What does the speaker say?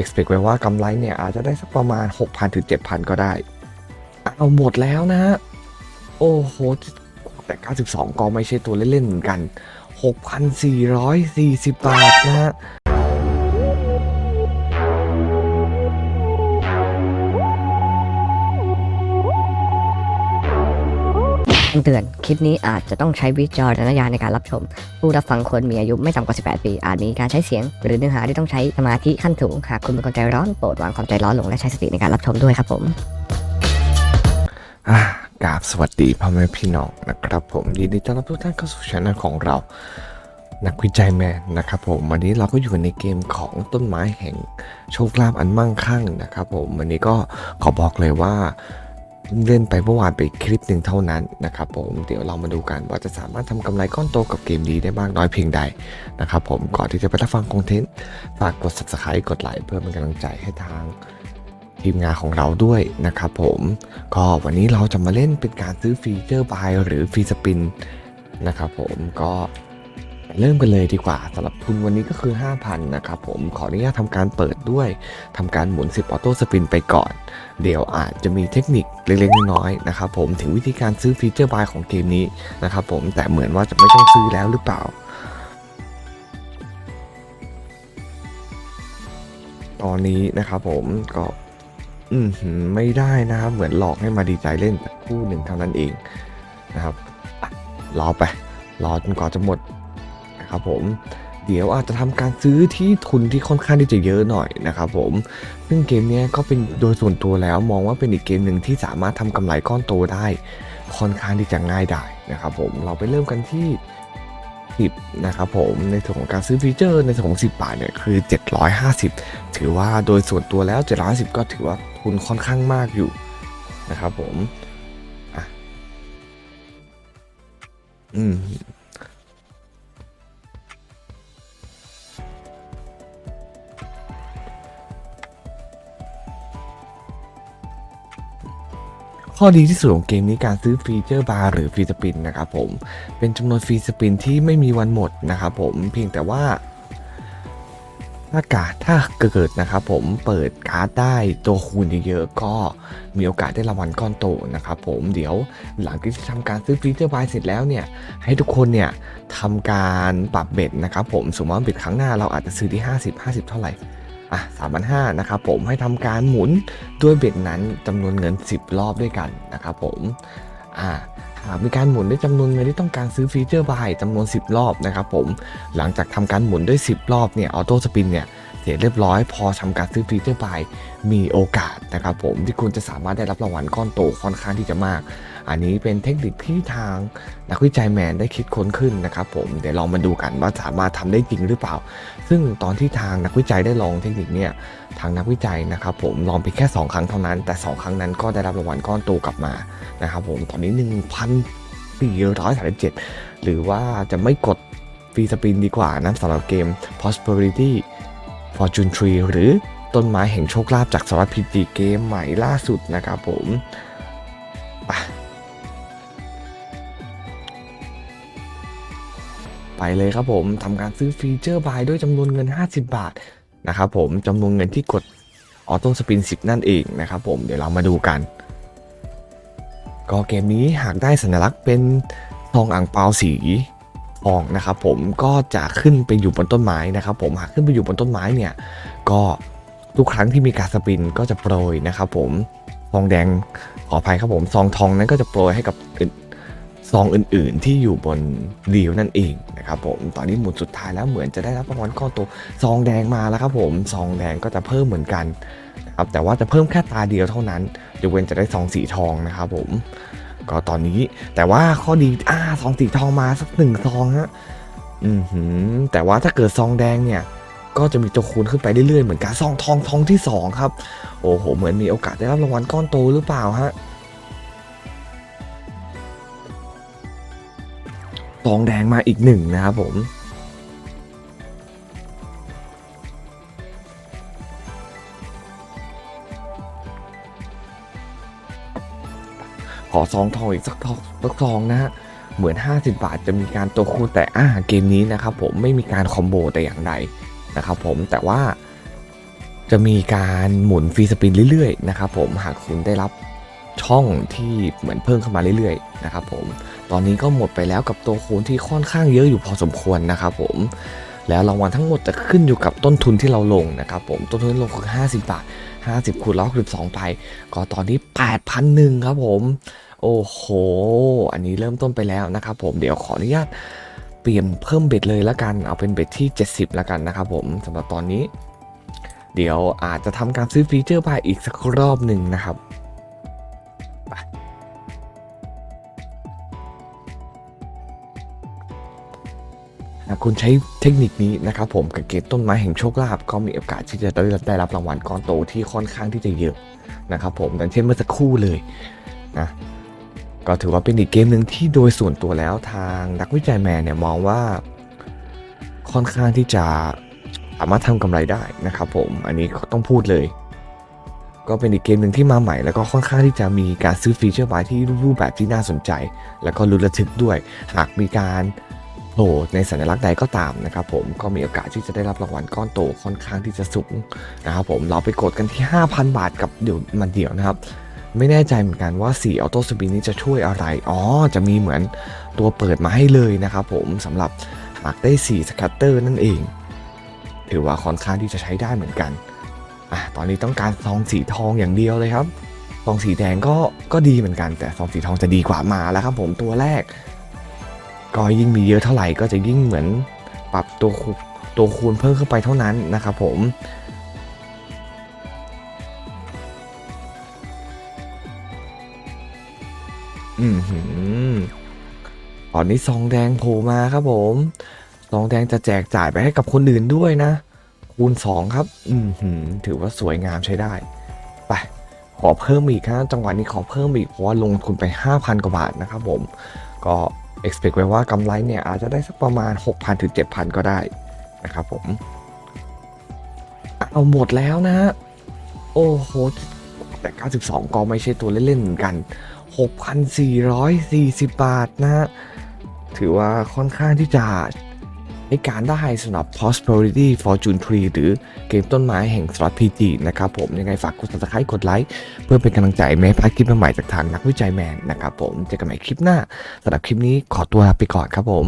expect ไว้ว่ากำไรเนี่ยอาจจะได้สักประมาณ 6,000ถึง7,000 ก็ได้ เอาหมดแล้วนะ โอ้โห แต่ 92 ก็ไม่ใช่ตัวเล่นๆเหมือนกัน 6,440 บาทนะ คำเตือน คลิปนี้อาจจะต้องใช้วิจารณญาณในการรับชม ผู้รับฟังควรมีอายุไม่ต่ำกว่า 18 ปี อาจมีการใช้เสียง หรือเนื้อหาที่ต้องใช้สมาธิขั้นสูง หากคุณเป็นคนใจร้อนโปรดวางความใจร้อนลงและใช้สติในการรับชมด้วยครับผมอากราบสวัสดีพ่อแม่พี่น้องนะครับผมยินดีต้อนรับทุกท่านเข้าสู่ช่องของเรา นักวิจัยแมนนะครับผมวันนี้เราก็อยู่ในเกมของต้นไม้แห่งโชคลาภอันมั่งคั่งนะครับผมวันนี้ก็ขอบอกเลยว่า เล่นไปเมื่อวานไปคลิปหนึ่งเท่านั้นนะครับผมเดี๋ยวเรามาดูกันว่าจะสามารถทำกำไรก้อนโตกับเกมนี้ได้มากน้อยเพียงใดนะครับผมก่อนที่จะไปรับฟังคอนเทนต์ฝากกด subscribe กดไลค์เพื่อเป็นกำลังใจให้ทางทีมงานของเราด้วยนะครับผมก็วันนี้เราจะมาเล่นเป็นการซื้อฟีเจอร์บายหรือฟรีสปินนะครับผมก็ เริ่มกันเลยดีกว่าสำหรับทุนวันนี้ก็คือ 5,000 นะครับผมขออนุญาตทำการเปิดด้วยทำการหมุน 10 ออโต้สปินไปก่อน เดี๋ยวอาจจะมีเทคนิคเล็กๆน้อยๆนะครับผมถึงวิธีการซื้อฟีเจอร์บายของเกมนี้นะครับผมแต่เหมือนว่าจะไม่ต้องซื้อแล้วหรือเปล่าตอนนี้นะครับผมก็อืมไม่ได้นะครับเหมือนหลอกให้มาดีใจเล่นแต่คู่หนึ่งเท่านั้นเองนะครับรอไปรอจนกว่าจะหมด นะครับผมเดี๋ยวอาจจะทำการซื้อที่ทุนที่ค่อนข้างที่จะเยอะหน่อยนะครับผมซึ่งเกมนี้ก็เป็นโดยส่วนตัวแล้วมองว่าเป็นอีกเกมหนึ่งที่สามารถทำกำไรก้อนโตได้ ค่อนข้างที่จะง่ายได้นะครับผมเราไปเริ่มกันที่ 10นะครับผมในส่วนของการซื้อฟีเจอร์ในส่วนของ 10 บาทเนี่ยคือ 750 ถือว่าโดยส่วนตัวแล้ว 750 ก็ถือว่าทุนค่อนข้างมากอยู่นะครับผมอะอืม ข้อดีที่สุดของเกมนี้การซื้อฟีเจอร์บาร์หรือฟรีสปินนะครับผม เป็นจำนวนฟรีสปินที่ไม่มีวันหมดนะครับผม เพียงแต่ว่าถ้ากาถ้าเกิดนะครับผมเปิดการ์ดได้ตัวคูณเยอะๆก็มีโอกาสได้รางวัลก้อนโตนะครับผมเดี๋ยวหลังที่ทำการซื้อฟีเจอร์บายเสร็จแล้วเนี่ย ให้ทุกคนเนี่ยทำการปรับเบ็ดนะครับผมสมมติว่าเบ็ดครั้งหน้าเราอาจจะซื้อที่ 50 50 เท่าไหร่ อะสามพันห้านะครับผมให้ทำการหมุนด้วยเบ็ดนั้นจำนวนเงิน 10 รอบด้วยกันนะครับผมอ่าหากมีการหมุนด้วยจำนวนเงินที่ต้องการซื้อฟีเจอร์บายจำนวน 10 รอบนะครับผมหลังจากทำการหมุนด้วย 10 รอบเนี่ยออโต้สปินเนี่ย เสร็จเรียบร้อยพอทำการซื้อฟีเจอร์บายมีโอกาสนะครับผมที่คุณจะสามารถได้รับรางวัลก้อนโตค่อนข้างที่จะมาก อันนี้เป็นเทคนิคที่ทางนักวิจัยแมนได้คิดค้นขึ้นนะครับผมเดี๋ยวลองมาดูกันว่าสามารถทำได้จริงหรือเปล่า ซึ่งตอนที่ทางนักวิจัยได้ลองเทคนิคเนี่ยทางนักวิจัยนะครับผมลองไปแค่ 2 ครั้งเท่านั้น แต่ 2 ครั้งนั้นก็ได้รับรางวัลก้อนโตกลับมานะครับผมตอนนี้ 1,437 หรือว่าจะไม่กดฟรีสปินดีกว่านะสำหรับเกม Prosperity Fortune Tree หรือต้นไม้แห่งโชคลาภจากสวัสดิ์พีจีเกมใหม่ล่าสุดนะครับผมไปไปเลยครับผมทำการซื้อฟีเจอร์บายด้วยจำนวนเงิน 50 บาทนะครับผมจำนวนเงินที่กดออโต้สปิน 10 นั่นเองนะครับผมเดี๋ยวเรามาดูกัน ก็เกมนี้หากได้สัญลักษณ์เป็นทองอ่างเปาสี ทองนะครับผมก็จะขึ้นไปอยู่บนต้นไม้นะครับผมหากขึ้นไปอยู่บนต้นไม้เนี่ยก็ทุกครั้งที่มีการสปินก็จะโปรยนะครับผมทองแดงขออภัยครับผมซองทองนั้นก็จะโปรยให้กับซองอื่นๆ ที่อยู่บนดีลนั่นเองนะครับผมตอนนี้หมุนสุดท้ายแล้วเหมือนจะได้รับรางวัลก้อนโตซองแดงมาแล้วครับผมซองแดงก็จะเพิ่มเหมือนกันนะครับแต่ว่าจะเพิ่มแค่ตาเดียวเท่านั้นยกเว้นจะได้ซองสีทองนะครับผม ก็ตอนนี้แต่ว่าข้อดีอ่าซองสีทองมาสักหนึ่งซองฮะอือหือแต่ว่าถ้าเกิดซองแดงเนี่ยก็จะมีตัวคูณขึ้นไปเรื่อยๆเหมือนกันซองทองทองที่สองครับ โอ้โห เหมือนมีโอกาสได้รับรางวัลก้อนโตหรือเปล่าฮะซองแดงมาอีกหนึ่งนะครับผม ขอซองทองอีกสักทองสักซองนะฮะเหมือน 50 บาทจะมีการตัวคูณแต่อ่าเกมนี้นะครับผมไม่มีการคอมโบแต่อย่างใดนะครับผมแต่ว่าจะมีการหมุนฟรีสปินเรื่อยๆนะครับผมหากคุณได้รับช่องที่เหมือนเพิ่มเข้ามาเรื่อยๆนะครับผมตอนนี้ก็หมดไปแล้วกับตัวคูณที่ค่อนข้างเยอะอยู่พอสมควรนะครับผมแล้วรางวัลทั้งหมดจะขึ้นอยู่กับต้นทุนที่เราลงนะครับผมต้นทุนลงคือ 50 บาท 50 คูณร้อยสิบสองไป ก็ตอนนี้8,001ครับผม โอ้โห อันนี้เริ่มต้นไปแล้วนะครับผม เดี๋ยวขออนุญาตเปลี่ยนเพิ่มเบ็ดเลยละกัน เอาเป็นเบ็ดที่ 70ละกันนะครับผมสำหรับตอนนี้ เดี๋ยวอาจจะทำการซื้อฟีเจอร์ไปอีกสักรอบหนึ่งนะครับ คุณใช้เทคนิคนี้นะครับผมกับเกตต้นไม้แห่งโชคลาภก็มีโอกาสที่จะได้ไดรับรางวัลก้อนโตที่ค่อนข้างที่จะเยอะนะครับผมดังเช่นเมื่อสักครู่เลยนะก็ถือว่าเป็นอีกเกมหนึ่งที่โดยส่วนตัวแล้วทางนักวิจัยแมนเนี่ยมองว่าค่อนข้างที่จะสามารถทำกำไรได้นะครับผมอันนี้ต้องพูดเลย ก็เป็นอีกเกมหนึ่งที่มาใหม่ แล้วก็ค่อนข้างที่จะมีการซื้อฟีเจอร์บายที่รูปแบบที่น่าสนใจ แล้วก็ลุ้นระทึกด้วย หากมีการ โผล่ในสัญลักษณ์ใดก็ตามนะครับผมก็มีโอกาสที่จะได้รับรางวัลก้อนโตค่อนข้างที่จะสูงนะครับผมเราไปกดกันที่ 5,000 บาทกับเดี๋ยวมันเดียวนะครับ ไม่แน่ใจเหมือนกันว่า4ออโต้สปินนี้จะช่วยอะไร อ๋อ จะมีเหมือนตัวเปิดมาให้เลยนะครับผมสำหรับหากได้4สคัตเตอร์นั่นเอง ถือว่าค่อนข้างที่จะใช้ได้เหมือนกันอะตอนนี้ต้องการซองสีทองอย่างเดียวเลยครับซองสีแดงก็ก็ดีเหมือนกัน แต่ซองสีทองจะดีกว่ามาแล้วครับผมตัวแรก ก็ยิ่งมีเยอะเท่าไหร่ก็จะยิ่งเหมือนปรับตัวคูตัวคูณเพิ่มขึ้นไปเท่านั้นนะครับผมอืมหือตอนนี้ซองแดงโผล่มาครับผมซองแดงจะแจกจ่ายไปให้กับคนอื่นด้วยนะ คูณ 2 ครับ อืมหือถือว่าสวยงามใช้ได้ ไปขอเพิ่มอีกนะจังหวะนี้ขอเพิ่มอีกเพราะว่าลงทุนไป 5,000 กว่าบาทนะครับผม ก็ expect ไว้ว่ากำไรเนี่ยอาจจะได้สักประมาณ 6,000ถึง7,000 ก็ได้นะครับผม เอาหมดแล้วนะ โอ้โห แต่ 92 ก็ไม่ใช่ตัวเล่นๆเหมือนกัน 6,440 บาทนะฮะถือว่าค่อนข้างที่จะ ในการได้สำหรับ Prosperity Fortune Tree หรือเกมต้นไม้แห่ง Slot PG นะครับผมยังไงฝากกด subscribe กดไลค์เพื่อเป็นกำลังใจแม้พลาคลิปใหม่จากทางนักวิจัยแมนนะครับผมเจอกันใหม่คลิปหน้าสำหรับคลิปนี้ขอตัวลาไปก่อนครับผม